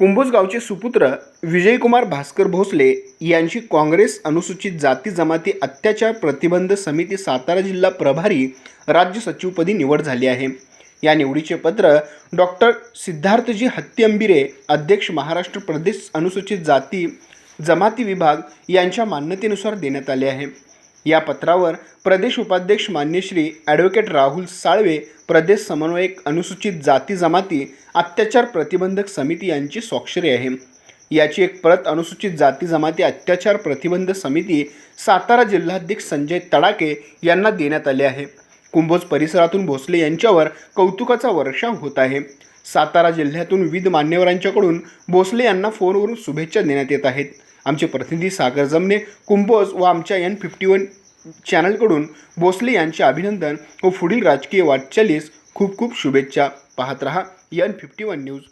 कुंभोज गावचे सुपुत्र विजयकुमार भास्कर भोसले यांची काँग्रेस अनुसूचित जाती जमाती अत्याचार प्रतिबंध समिती सातारा जिल्हा प्रभारी राज्य सचिवपदी निवड झाली आहे. या निवडीचे पत्र डॉक्टर सिद्धार्थजी हत्तीअंबिरे अध्यक्ष महाराष्ट्र प्रदेश अनुसूचित जाती जमाती विभाग यांच्या मान्यतेनुसार देण्यात आले आहे. या पत्रावर प्रदेश उपाध्यक्ष मान्यश्री ॲडव्होकेट राहुल साळवे प्रदेश समन्वयक अनुसूचित जाती जमाती अत्याचार प्रतिबंधक समिती यांची स्वाक्षरी आहे. याची एक प्रत अनुसूचित जाती जमाती अत्याचार प्रतिबंध समिती सातारा जिल्हाध्यक्ष संजय तडाके यांना देण्यात आले आहे. कुंभोज परिसरातून भोसले यांच्यावर कौतुकाचा वर्षाव होत आहे. सातारा जिल्ह्यातून विविध मान्यवरांच्याकडून भोसले यांना फोनवरून शुभेच्छा देण्यात येत आहेत. आमचे प्रतिनिधी सागर जमने कुंभोज व आमच्या एन फिफ्टी वन चॅनलकडून भोसले यांचे अभिनंदन व पुढील राजकीय वाटचालीस खूप खूप शुभेच्छा. पाहत रहा. N fifty one news.